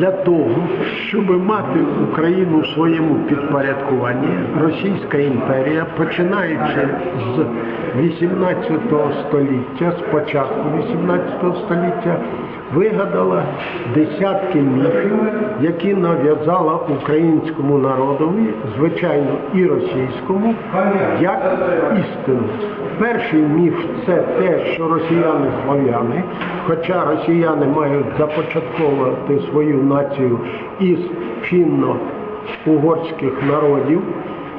Для того, щоб мати Україну в своєму підпорядкуванні, Російська імперія, починаючи з 18 століття, з початку 18 століття, вигадала десятки міфів, які нав'язала українському народові, звичайно, і російському, як істину. Перший міф це те, що росіяни слав'яни, хоча росіяни мають започатковувати свою націю із фінно-угорських народів,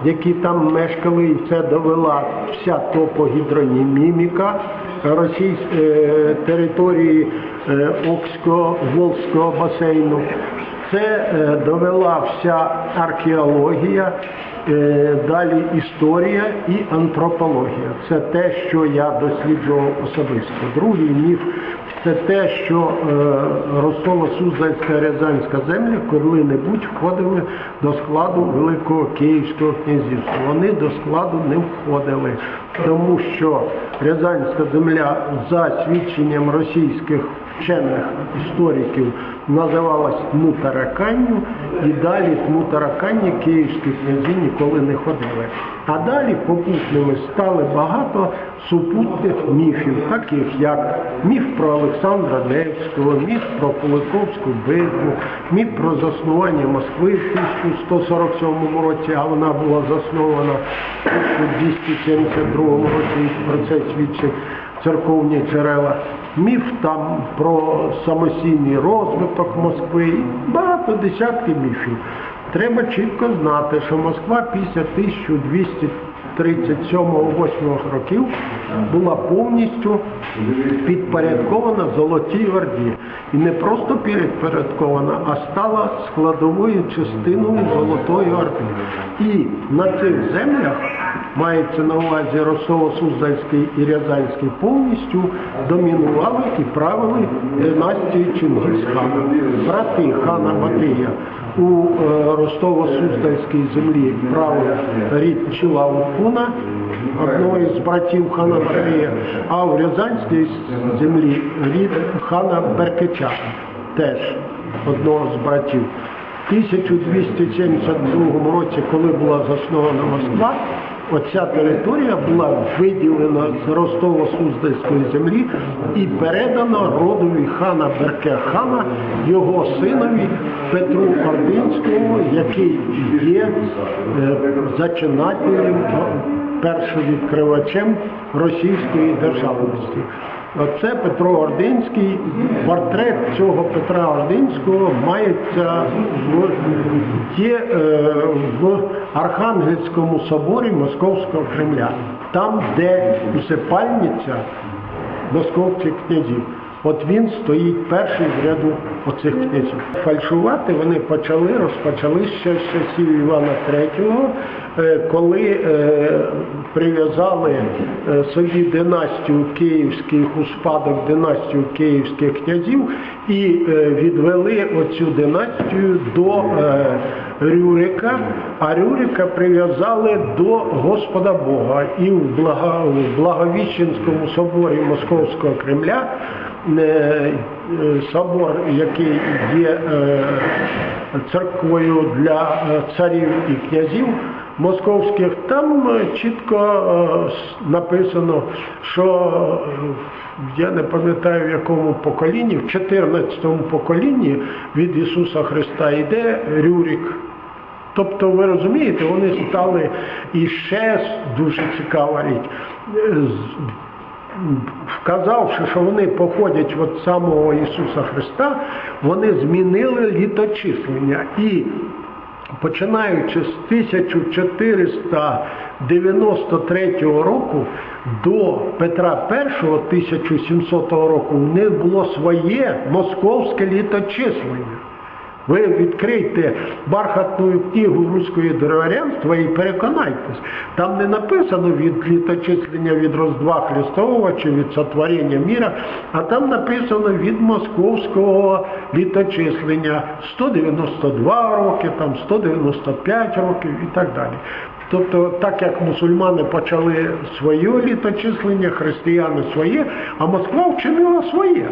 які там мешкали, і це довела вся топогідроніміміка російської е, території е, Окського Волзького басейну. Це е, довела вся археологія, е, далі історія і антропологія. Це те, що я досліджував особисто. Другий міф це те, що е, Ростово-Суздальська Рязанська земля коли-небудь входили до складу Великого Київського князівства. Вони до складу не входили, тому що Рязанська земля за свідченням російських вчених істориків називалась Тмутараканню, і далі Тмутараканні київські князі ніколи не ходили. А далі попутними стали багато супутних міфів, таких як міф про Олександра Невського, міф про Куликовську битву, міф про заснування Москви в 1147 році, а вона була заснована в 1272 році, і про це свідчить церковні джерела. Міф там про самостійний розвиток Москви, багато десятків міфів. Треба чітко знати, що Москва після 1237-8 років була повністю підпорядкована Золотій Орді. І не просто підпорядкована, а стала складовою частиною Золотої Орди. І на цих землях мається на увазі Росово-Суздальський і Рязанський повністю домінували і правили династії Чингісхана. Брати хана Батия у е, Ростово-Суздальській землі правив рід Чилаупуна, одного із братів хана Батия, а в Рязанській землі рід хана Беркича, теж одного з братів. В 1272 році, коли була заснована Москва, оця територія була виділена з Ростово-Суздальської землі і передана родові хана Берке хана, його синові Петру Ординському, який є зачинателем, зачинателем, першовідкривачем російської державності. Оце Петро Ординський. Портрет цього Петра Ординського мається в, є е, в Архангельському соборі Московського Кремля, там, де усипальниця московських князів. От він стоїть перший в ряду оцих князів. Фальшувати вони почали, розпочали ще з часів Івана III, коли е, прив'язали е, собі династію київських у спадок династію київських князів і е, відвели оцю династію до е, Рюрика, а Рюрика прив'язали до Господа Бога. І в Благовіщенському соборі Московського Кремля е, е, собор, який є е, церквою для е, царів і князів московських, там е, чітко е, написано, що е, я не пам'ятаю в якому поколінні, в 14-му поколінні від Ісуса Христа йде Рюрик. Тобто, ви розумієте, вони стали і ще дуже цікава річ. Вказавши, що вони походять від самого Ісуса Христа, вони змінили літочислення і починаючи з 1493 року до Петра І 1700 року, в них було своє московське літочислення. Ви відкрийте бархатну книгу руської дереварянства і переконайтесь, там не написано від літочислення від Роздва Христового чи від сотворення міра, а там написано від московського літочислення 192 роки, там 195 років і так далі. Тобто, так як мусульмани почали своє літочислення, християни своє, а Москва вчинила своє.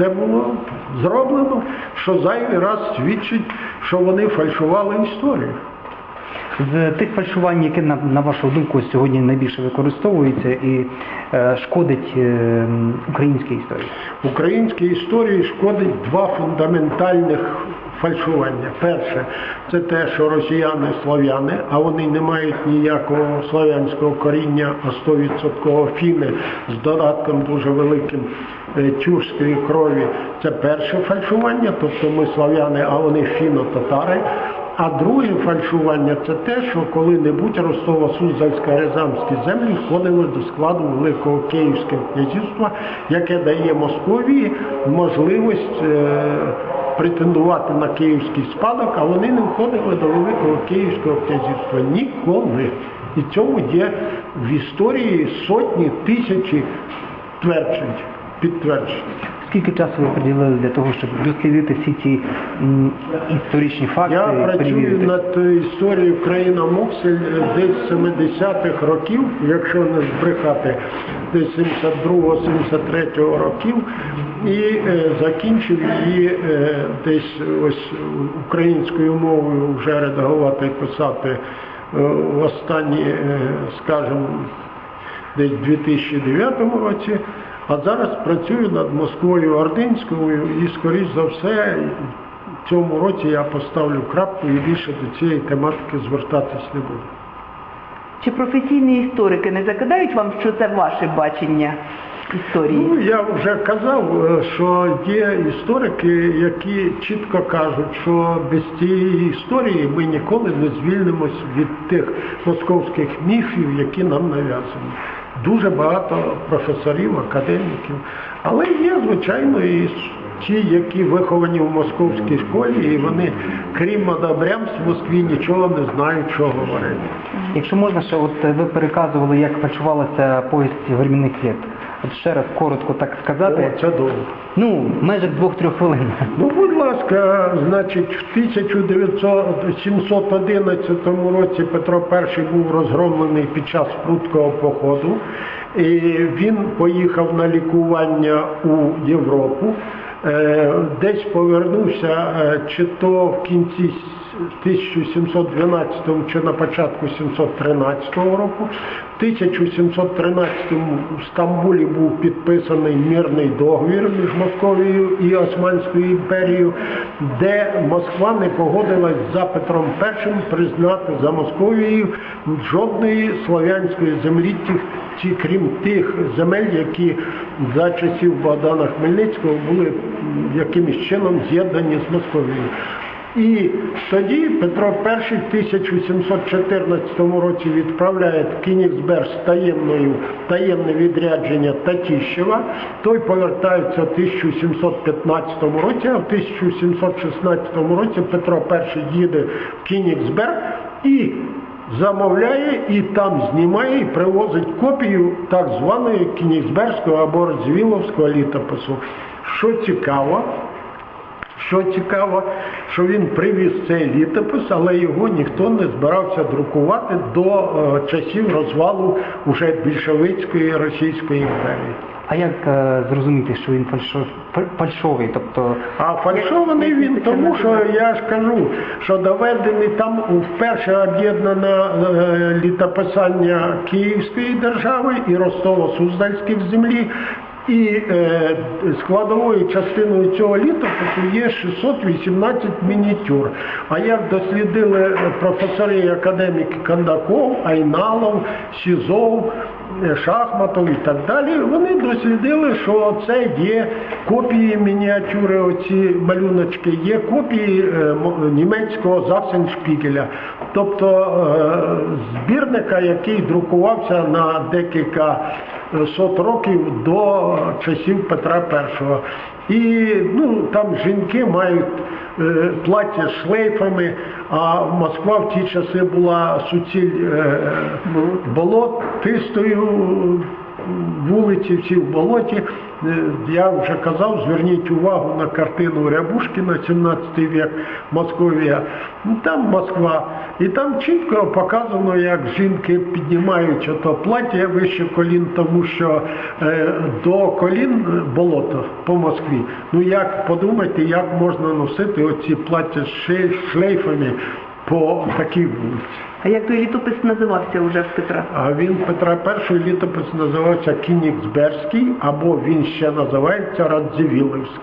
Це було зроблено, що зайвий раз свідчить, що вони фальшували історію. З тих фальшувань, які на, на вашу думку сьогодні найбільше використовуються і е, шкодить е, українській історії. Українській історії шкодить два фундаментальних фальшування. Перше, це те, що росіяни слав'яни, а вони не мають ніякого слав'янського коріння, а 100% фіни з додатком дуже великим е, тюркської крові. Це перше фальшування, тобто ми слав'яни, а вони фіно-татари. А друге фальшування це те, що коли-небудь Ростово-Суздальська Рязанські землі входили до складу Великого Київського князівства, яке дає Московії можливість е, претендувати на київський спадок, а вони не входили до Великого Київського князівства ніколи. І цьому є в історії сотні тисячі тверджень, підтверджень. Скільки часу ви приділили для того, щоб дослідити всі ці історичні факти? Я працюю над історією країна Моксель десь з 70-х років, якщо не збрехати, десь 72-73 років, і е, закінчив її е, десь ось українською мовою вже редагувати і писати е, в останні, скажімо, десь в 2009 році, а зараз працюю над Москвою Ординською і, скоріш за все, в цьому році я поставлю крапку і більше до цієї тематики звертатись не буду. Чи професійні історики не закидають вам, що це ваше бачення історії? Ну, я вже казав, е, що є історики, які чітко кажуть, що без цієї історії ми ніколи не звільнимось від тих московських міфів, які нам нав'язані. Дуже багато професорів, академіків, але є, звичайно, і ті, які виховані в московській школі, і вони, крім одобрямств в Москві, нічого не знають, що говорити. Якщо можна, ще от е, ви переказували, як фальшувалася повість временних літ. От ще раз коротко так сказати. О, це довго. Ну, межах двох-трьох хвилин. Ну, будь ласка, значить, в 1711 році Петро І був розгромлений під час прудкого походу. І він поїхав на лікування у Європу. Е, Десь повернувся е, чи то в кінці 1712 чи на початку 713 року. В 1713 в Стамбулі був підписаний мирний договір між Московією і Османською імперією, де Москва не погодилась за Петром І признати за Московією жодної слов'янської землі, крім тих земель, які за часів Богдана Хмельницького були якимось чином з'єднані з Московією. І тоді Петро І в 1814 році відправляє в Кінігсберг з таємною таємне відрядження Татіщева. Той повертається в 1715 році, а в 1716 році Петро І їде в Кінігсберг і замовляє і там знімає і привозить копію так званої Кінігсбергського або Радзвіловського літопису. Що цікаво, що цікаво, що він привіз цей літопис, але його ніхто не збирався друкувати до е, часів розвалу уже більшовицької Російської імперії. А як е, зрозуміти, що він фальшо- фальшовий? Тобто А фальшований він тому, що я ж кажу, що доведений там вперше об'єднане літописання Київської держави і Ростово-Суздальських землі. І е, складовою частиною цього літопису є 618 мініатюр. А як дослідили професори і академіки Кандаков, Айналов, Сізов, е, Шахматов і так далі, вони дослідили, що це є копії мініатюри, оці малюночки, є копії е, німецького Заксеншпігеля, тобто збірника, який друкувався на декілька сот років до часів Петра І. І ну, там жінки мають е, плаття з шлейфами, а Москва в ті часи була суціль е, болотистою, вулиці всі в болоті. Е, Я вже казав, зверніть увагу на картину Рябушкіна, 17 вік, Московія. Ну, Там Москва. І там чітко показано, як жінки піднімають ото плаття вище колін, тому що е, до колін болото по Москві. Ну як подумайте, як можна носити оці плаття з шлейфами по такій вулиці. А як той літопис називався вже в Петра? А він Петра І літопис називався Кініксберський, або він ще називається Радзивіловський.